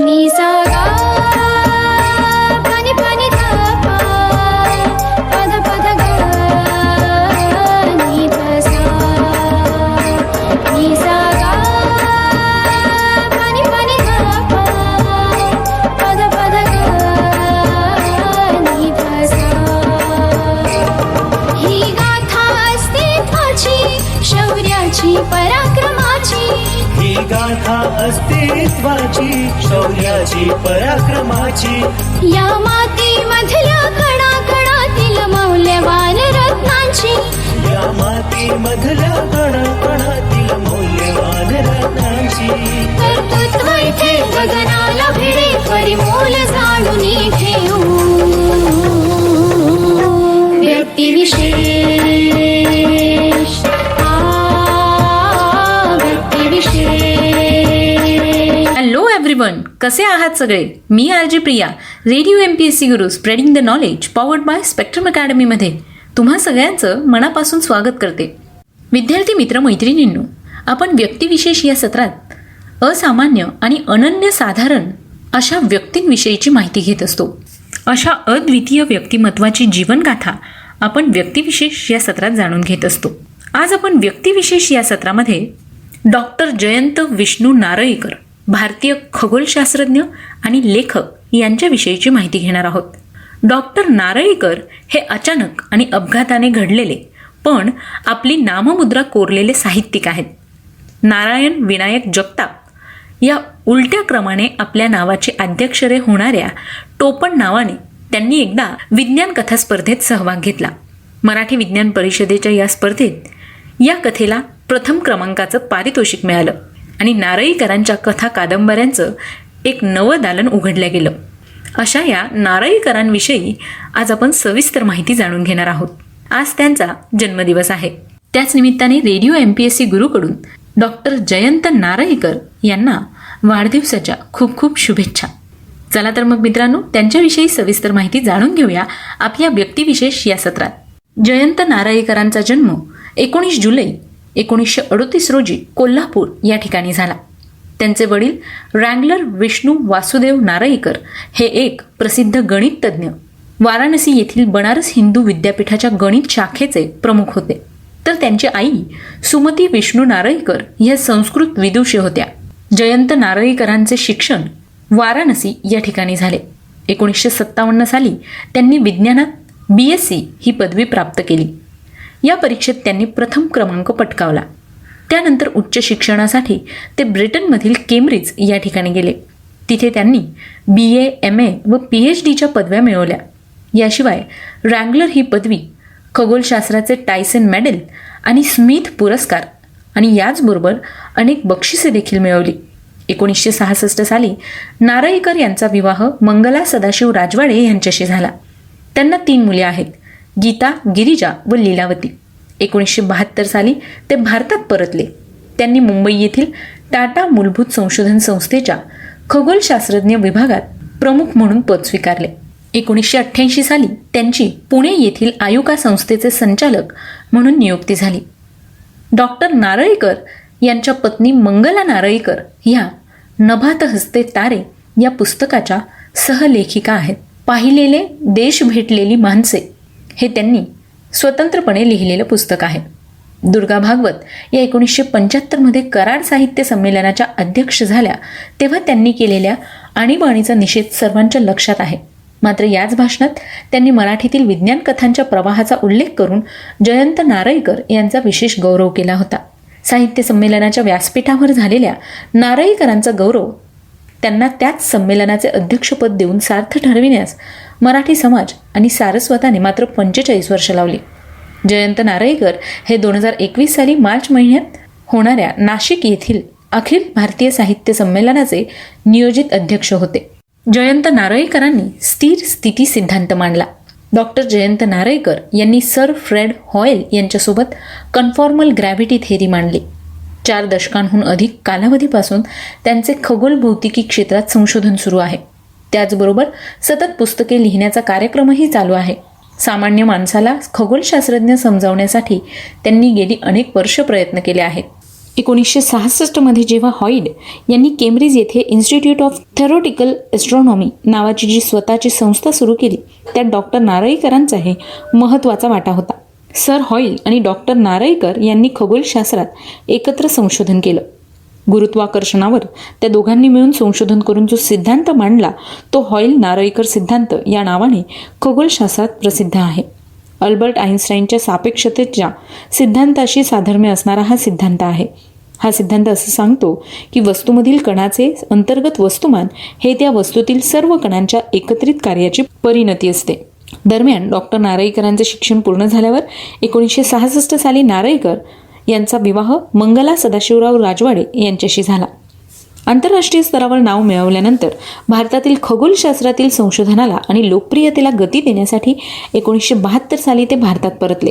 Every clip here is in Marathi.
नि सा शौर्याची पराक्रमाची. या माती एव्हरीवन कसे आहात सगळे? मी R J Priya. Radio M P S C Guru spreading the knowledge powered by spectrum अकॅडमीमध्ये तुम्हा सगळ्यांचं मनापासून स्वागत करते. विद्यार्थी मित्र मैत्रिणींनो आपण व्यक्तिविशेष या सत्रात असामान्य आणि अनन्य साधारण अशा व्यक्तींविषयीची माहिती घेत असतो. अशा अद्वितीय व्यक्तिमत्वाची जीवनगाथा आपण व्यक्तिविशेष या सत्रात जाणून घेत असतो. आज आपण व्यक्तिविशेष या सत्रामध्ये डॉक्टर जयंत विष्णू नारळीकर भारतीय खगोलशास्त्रज्ञ आणि लेखक यांच्याविषयीची माहिती घेणार आहोत. डॉक्टर नारळीकर हे अचानक आणि अपघाताने घडलेले पण आपली नाममुद्रा कोरलेले साहित्यिक आहेत. नारायण विनायक जगताप या उलट्या क्रमाने आपल्या नावाचे अध्यक्षरे होणाऱ्या टोपण नावाने त्यांनी एकदा विज्ञान कथा स्पर्धेत सहभाग घेतला. मराठी विज्ञान परिषदेच्या या स्पर्धेत या कथेला प्रथम क्रमांकाचं पारितोषिक मिळालं. आणि नारळीकरांच्या कथा कादंबऱ्यांचं एक नवं दालन उघडलं गेलं. अशा या नारळीकरांविषयी आज आपण सविस्तर माहिती जाणून घेणार आहोत. आज त्यांचा जन्मदिवस आहे. त्याच निमित्ताने radio M P S C गुरुकडून doctor Jayant Narlikar यांना वाढदिवसाच्या खूप खूप शुभेच्छा. चला तर मग मित्रांनो त्यांच्याविषयी सविस्तर माहिती जाणून घेऊया आपल्या व्यक्तिविशेष या सत्रात. जयंत नारळीकरांचा जन्म एकोणीस जुलै एकोणीसशे अडोतीस रोजी कोल्हापूर या ठिकाणी झाला. त्यांचे वडील रँगलर विष्णू वासुदेव नारळीकर हे एक प्रसिद्ध गणिततज्ञ वाराणसी येथील बनारस हिंदू विद्यापीठाच्या गणित शाखेचे प्रमुख होते. तर त्यांची आई सुमती विष्णू नारळीकर या संस्कृत विदुषी होत्या. जयंत नारळीकरांचे शिक्षण वाराणसी या ठिकाणी झाले. एकोणीसशे सत्तावन्न साली त्यांनी विज्ञानात बी एस सी ही पदवी प्राप्त केली. या परीक्षेत त्यांनी प्रथम क्रमांक पटकावला. त्यानंतर उच्च शिक्षणासाठी ते ब्रिटनमधील केम्ब्रिज या ठिकाणी गेले. तिथे त्यांनी बी ए एम ए व पी एच डीच्या पदव्या मिळवल्या. याशिवाय रँगलर ही पदवी खगोलशास्त्राचे टायसन मेडल आणि स्मिथ पुरस्कार आणि याचबरोबर अनेक बक्षिसे देखील मिळवली. एकोणीसशे सहासष्ट साली नारळीकर यांचा विवाह मंगला सदाशिव राजवाडे यांच्याशी झाला. त्यांना तीन मुले आहेत. गीता गिरिजा व लीलावती. एकोणीसशे बहात्तर साली ते भारतात परतले. त्यांनी मुंबई येथील टाटा मूलभूत संशोधन संस्थेच्या खगोलशास्त्रज्ञ विभागात प्रमुख म्हणून पद स्वीकारले. एकोणीसशे अठ्ठ्याऐंशी साली त्यांची पुणे येथील आयुका संस्थेचे संचालक म्हणून नियुक्ती झाली. डॉक्टर नारळीकर यांच्या पत्नी मंगला नारळीकर ह्या नभात हस्ते तारे या पुस्तकाच्या सहलेखिका आहेत. पाहिलेले देश भेटलेली माणसे. हे त्यांनी स्वतंत्रपणे लिहिलेलं पुस्तक आहे. दुर्गा भागवत या एकोणीसशे पंच्याहत्तरमध्ये कराड साहित्य संमेलनाच्या अध्यक्ष झाल्या तेव्हा त्यांनी केलेल्या आणीबाणीचा निषेध सर्वांच्या लक्षात आहे. मात्र याच भाषणात त्यांनी मराठीतील विज्ञान कथांच्या प्रवाहाचा उल्लेख करून जयंत नारळीकर यांचा विशेष गौरव केला होता. साहित्य संमेलनाच्या व्यासपीठावर झालेल्या नारळीकरांचा गौरव त्यांना त्याच संमेलनाचे अध्यक्षपद देऊन सार्थ ठरविण्यास मराठी समाज आणि सारस्वताने मात्र पंचेचाळीस वर्ष लावली. जयंत नारळीकर हे दोन हजार एकवीस साली मार्च महिन्यात होणाऱ्या नाशिक येथील अखिल भारतीय साहित्य संमेलनाचे नियोजित अध्यक्ष होते. जयंत नारळीकरांनी स्थिर स्थिती सिद्धांत मांडला. डॉक्टर जयंत नारळीकर यांनी सर फ्रेड हॉयल यांच्यासोबत कन्फॉर्मल ग्रॅव्हिटी थेरी मांडली. चार दशकांहून अधिक कालावधीपासून त्यांचे खगोल भौतिकी क्षेत्रात संशोधन सुरू आहे. त्याचबरोबर सतत पुस्तके लिहिण्याचा कार्यक्रमही चालू आहे. सामान्य माणसाला खगोलशास्त्रज्ञ समजावण्यासाठी त्यांनी गेली अनेक वर्ष प्रयत्न केले आहेत. एकोणीसशे सहासष्टमध्ये जेव्हा हॉईड यांनी केम्ब्रिज येथे इन्स्टिट्यूट ऑफ थेरोटिकल एस्ट्रॉनॉमी नावाची जी स्वतःची संस्था सुरू केली त्यात डॉक्टर नारळीकरांचाही महत्त्वाचा वाटा होता. सर हॉईल आणि डॉक्टर नारळीकर यांनी खगोलशास्त्रात एकत्र संशोधन केलं. गुरुत्वाकर्षणावर त्या दोघांनी मिळून संशोधन करून जो सिद्धांत मांडला तो हॉईल नारळीकर सिद्धांत या नावाने खगोलशास्त्रात प्रसिद्ध आहे. अल्बर्ट आईन्स्टाईनच्या सापेक्षतेच्या सिद्धांताशी साधर्म्य असणारा हा सिद्धांत आहे. हा सिद्धांत असं सांगतो की वस्तूमधील कणाचे अंतर्गत वस्तुमान हे त्या वस्तूतील सर्व कणांच्या एकत्रित कार्याची परिणती असते. दरम्यान डॉक्टर नारळीकरांचे शिक्षण पूर्ण झाल्यावर एकोणीसशे सहासष्ट साली नारळीकर यांचा विवाह मंगला सदाशिवराव राजवाडे यांच्याशी झाला. आंतरराष्ट्रीय स्तरावर नाव मिळवल्यानंतर भारतातील खगोलशास्त्रातील संशोधनाला आणि लोकप्रियतेला गती देण्यासाठी एकोणीसशे बहात्तर साली ते भारतात परतले.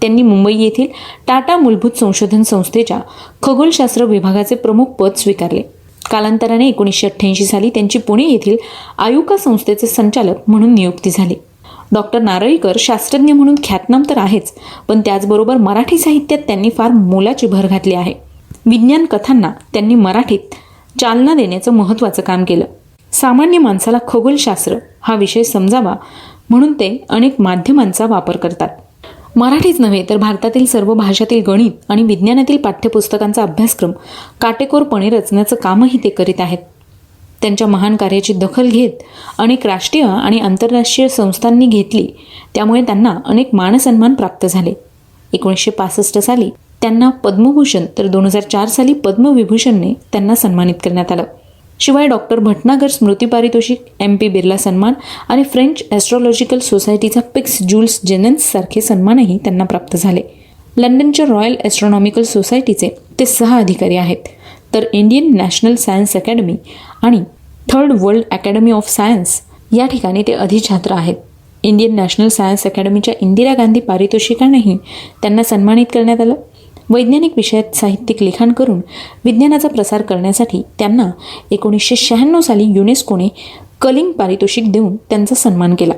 त्यांनी मुंबई येथील टाटा मूलभूत संशोधन संस्थेच्या खगोलशास्त्र विभागाचे प्रमुख पद स्वीकारले. कालांतराने एकोणीसशे अठ्ठ्याऐंशी साली त्यांची पुणे येथील आयुका संस्थेचे संचालक म्हणून नियुक्ती झाली. डॉक्टर नारळीकर शास्त्रज्ञ म्हणून ख्यातनाम तर आहेच पण त्याचबरोबर मराठी साहित्यात त्यांनी फार मोलाची भर घातली आहे. विज्ञान कथांना त्यांनी मराठीत चालना देण्याचं महत्त्वाचं काम केलं. सामान्य माणसाला खगोलशास्त्र हा विषय समजावा म्हणून ते अनेक माध्यमांचा वापर करतात. मराठीच नव्हे तर भारतातील सर्व भाषातील गणित आणि विज्ञानातील पाठ्यपुस्तकांचा अभ्यासक्रम काटेकोरपणे रचण्याचं कामही ते करीत आहेत. त्यांच्या महान कार्याची दखल घेत अनेक राष्ट्रीय आणि आंतरराष्ट्रीय संस्थांनी घेतली. त्यामुळे त्यांना अनेक मानसन्मान प्राप्त झाले. एकोणीसशे पासष्ट साली त्यांना पद्मभूषण तर दोन हजार चार साली पद्मविभूषणने त्यांना सन्मानित करण्यात आलं. शिवाय डॉक्टर भटनागर स्मृती पारितोषिक एम पी बिर्ला सन्मान आणि फ्रेंच ॲस्ट्रॉलॉजिकल सोसायटीचा पिक्स ज्युल्स जेनन्स सारखे सन्मानही त्यांना प्राप्त झाले. लंडनच्या रॉयल ॲस्ट्रॉनॉमिकल सोसायटीचे ते सहा अधिकारी आहेत. तर इंडियन नॅशनल सायन्स अकॅडमी आणि third world academy of science. या ठिकाणी ते अधिछात्र आहेत. इंडियन नॅशनल सायन्स अकॅडमीच्या इंदिरा गांधी पारितोषिकानेही त्यांना सन्मानित करण्यात आलं. वैज्ञानिक विषयात साहित्यिक लिखाण करून विज्ञानाचा प्रसार करण्यासाठी त्यांना एकोणीसशे शहाण्णव साली युनेस्कोने कलिंग पारितोषिक देऊन त्यांचा सन्मान केला.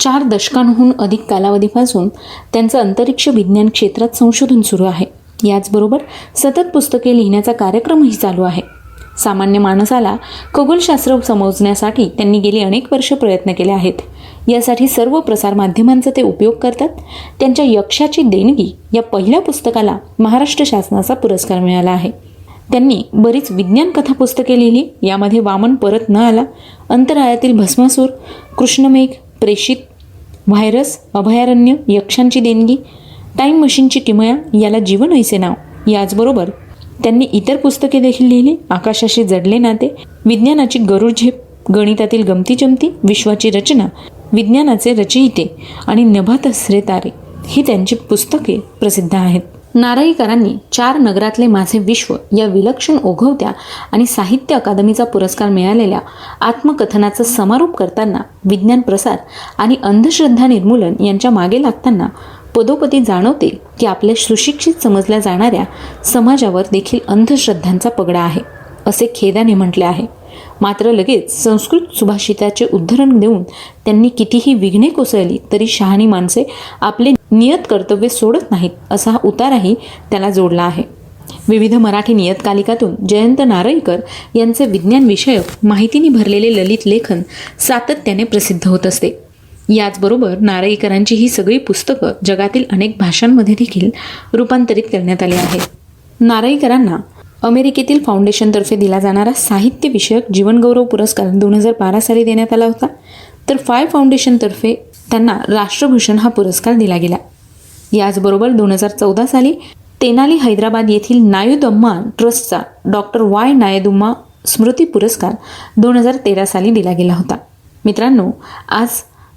चार दशकांहून अधिक कालावधीपासून त्यांचं अंतरिक्ष विज्ञान क्षेत्रात संशोधन सुरू आहे. याचबरोबर सतत पुस्तके लिहिण्याचा कार्यक्रमही चालू आहे. सामान्य माणसाला खगोलशास्त्र समजण्यासाठी त्यांनी गेली अनेक वर्ष प्रयत्न केले आहेत. यासाठी सर्व प्रसारमाध्यमांचा ते उपयोग करतात. त्यांच्या यक्षाची देणगी या पहिल्या पुस्तकाला महाराष्ट्र शासनाचा पुरस्कार मिळाला आहे. त्यांनी बरीच विज्ञान कथा पुस्तके लिहिली. यामध्ये वामन परत न आला अंतराळातील भस्मासूर कृष्णमेघ प्रेषित व्हायरस अभयारण्य यक्षांची देणगी टाईम मशीनची किमया याला जीवन ऐसे नाव. याचबरोबर त्यांनी इतर पुस्तके देखील लिहिली. आकाशाशी जडले नाते. विज्ञानाची गरुड झेप गणितातील गमती जमती विश्वाची रचना विज्ञानाचे रचयिते आणि नभातसरे तारे ही त्यांची पुस्तके प्रसिद्ध आहेत. नारळीकरांनी चार नगरातले माझे विश्व या विलक्षण ओघवत्या आणि साहित्य अकादमीचा पुरस्कार मिळालेल्या आत्मकथनाचा समारोप करताना विज्ञान प्रसार आणि अंधश्रद्धा निर्मूलन यांच्या मागे लागताना पदोपदी जाणवते की आपल्या सुशिक्षित समजल्या जाणाऱ्या समाजावर देखील अंधश्रद्धांचा पगडा आहे असे खेदाने म्हटले आहे. मात्र लगेच संस्कृत सुभाषिताचे उद्धरण देऊन त्यांनी कितीही विघ्ने कोसळली तरी शहाणी माणसे आपले नियत कर्तव्य सोडत नाहीत असा उताराही त्याला जोडला आहे. विविध मराठी नियतकालिकातून जयंत नारळीकर यांचे विज्ञान विषयक माहितीने भरलेले ललित लेखन सातत्याने प्रसिद्ध होत असते. याचबरोबर नारळीकरांची ही सगळी पुस्तकं जगातील अनेक भाषांमध्ये देखील रूपांतरित करण्यात आली आहेत. नारळीकरांना अमेरिकेतील फाउंडेशनतर्फे दिला जाणारा साहित्यविषयक जीवनगौरव पुरस्कार दोन हजार बारा साली देण्यात आला होता. तर फाय फाउंडेशनतर्फे त्यांना राष्ट्रभूषण हा पुरस्कार दिला गेला. याचबरोबर दोन हजार चौदा साली तेनाली हैदराबाद येथील नायुदम्मा ट्रस्टचा डॉक्टर वाय नायदुम्मा स्मृती पुरस्कार दोन हजार तेरा साली दिला गेला होता. मित्रांनो आज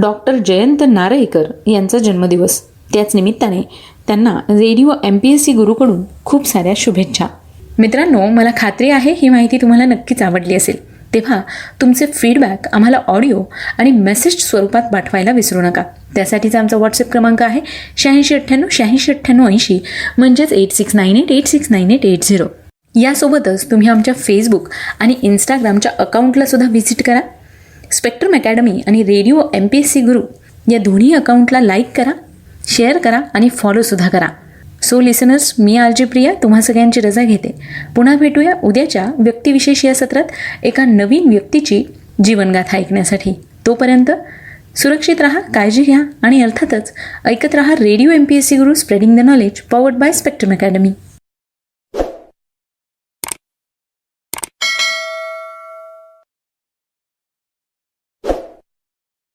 डॉक्टर जयंत नारळीकर यांचा जन्मदिवस. त्याच निमित्ताने त्यांना radio M P S C गुरुकडून खूप साऱ्या शुभेच्छा. मित्रांनो मला खात्री आहे ही माहिती तुम्हाला नक्कीच आवडली असेल. तेव्हा तुमचे फीडबॅक आम्हाला ऑडिओ आणि मेसेज स्वरूपात पाठवायला विसरू नका. त्यासाठीचा आमचा व्हॉट्सअप क्रमांक आहे शहाऐंशी अठ्ठ्याण्णव शहाऐंशी अठ्ठ्याण्णव ऐंशी म्हणजेच eight six nine eight eight six nine eight eight zero यासोबतच तुम्ही आमच्या फेसबुक आणि इंस्टाग्रामच्या अकाउंटला सुद्धा व्हिजिट करा. स्पेक्ट्रम अकॅडमी आणि Radio M P S C Guru या दोन्ही अकाउंटला लाईक करा शेअर करा आणि फॉलोसुद्धा करा. सो लिसनर्स मी आर जे प्रिया तुम्हा सगळ्यांची रजा घेते. पुन्हा भेटूया उद्याच्या व्यक्तिविशेष या सत्रात एका नवीन व्यक्तीची जीवनगाथा ऐकण्यासाठी. तोपर्यंत सुरक्षित राहा काळजी घ्या आणि अर्थातच ऐकत राहा Radio M P S C Guru spreading the knowledge powered by Spectrum Academy